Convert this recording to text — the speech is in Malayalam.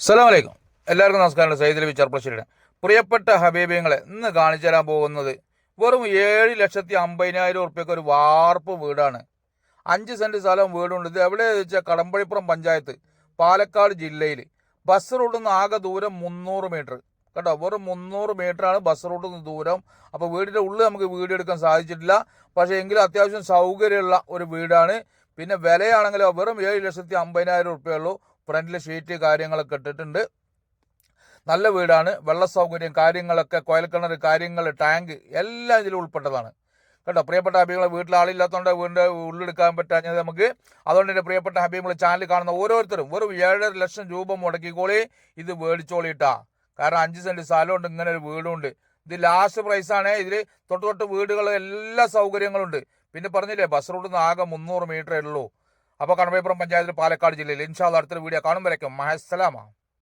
അസ്സലാമലൈക്കും. എല്ലാവർക്കും നമസ്കാരം. സൈദിൽ ചെറുപ്പശ്ശേരിയുടെ പ്രിയപ്പെട്ട ഹബീബിങ്ങളെ ഇന്ന് കാണിച്ചു തരാൻ പോകുന്നത് വെറും ഏഴ് ലക്ഷത്തി അമ്പതിനായിരം ഉറുപ്പ്യക്ക് ഒരു വാർപ്പ് വീടാണ്. അഞ്ച് സെന്റ് സ്ഥലം വീടുണ്ട്. ഇത് എവിടെ വെച്ചാൽ കടമ്പഴിപ്പുറം പഞ്ചായത്ത് പാലക്കാട് ജില്ലയിൽ ബസ് റൂട്ടിൽ നിന്ന് ആകെ ദൂരം മുന്നൂറ് മീറ്റർ. കേട്ടോ വെറും മുന്നൂറ് മീറ്ററാണ് ബസ് റൂട്ടിൽ നിന്ന് ദൂരം. അപ്പോൾ വീടിന്റെ ഉള്ളിൽ നമുക്ക് വീട് എടുക്കാൻ സാധിച്ചിട്ടില്ല. പക്ഷേ എങ്കിലും അത്യാവശ്യം സൗകര്യമുള്ള ഒരു വീടാണ്. പിന്നെ വിലയാണെങ്കിലോ വെറും ഏഴ് ലക്ഷത്തി അമ്പതിനായിരം ഉറുപ്പ്യുള്ളൂ ഫ്രണ്ടിൽ ഷീറ്റ് കാര്യങ്ങളൊക്കെ ഇട്ടിട്ടുണ്ട്. നല്ല വീടാണ്. വെള്ള സൗകര്യം കാര്യങ്ങളൊക്കെ കുഴൽക്കിണർ കാര്യങ്ങൾ ടാങ്ക് എല്ലാം ഇതിൽ ഉൾപ്പെട്ടതാണ്. കേട്ടോ പ്രിയപ്പെട്ട ഹബീബികളെ വീട്ടിൽ ആളില്ലാത്തതുകൊണ്ട് വീടിന്റെ ഉള്ളെടുക്കാൻ പറ്റാഞ്ഞത് നമുക്ക് അതുകൊണ്ട് തന്നെ പ്രിയപ്പെട്ട ഹബീബികളെ ചാനൽ കാണുന്ന ഓരോരുത്തരും വെറും ഏഴര ലക്ഷം രൂപ മുടക്കിക്കോളി ഇത് മേടിച്ചോളിയിട്ടാ കാരണം അഞ്ച് സെന്റ് സ്ഥലമുണ്ട് ഇങ്ങനെ ഒരു വീടുണ്ട്. ഇത് ലാസ്റ്റ് പ്രൈസാണ് ഇതിൽ തൊട്ട് തൊട്ട് വീടുകൾ എല്ലാ സൗകര്യങ്ങളുണ്ട്. പിന്നെ പറഞ്ഞില്ലേ ബസ് റൂട്ടിൽ നിന്ന് ആകെ മുന്നൂറ് മീറ്ററേ ഉള്ളൂ. അപ്പോൾ കണവയപ്പുറം പഞ്ചായത്തിൽ പാലക്കാട് ജില്ലയിൽ ഇൻഷാല്ല അടുത്തൊരു വീഡിയോ കാണുമ്പോഴേക്കും മഹസ്സലാമ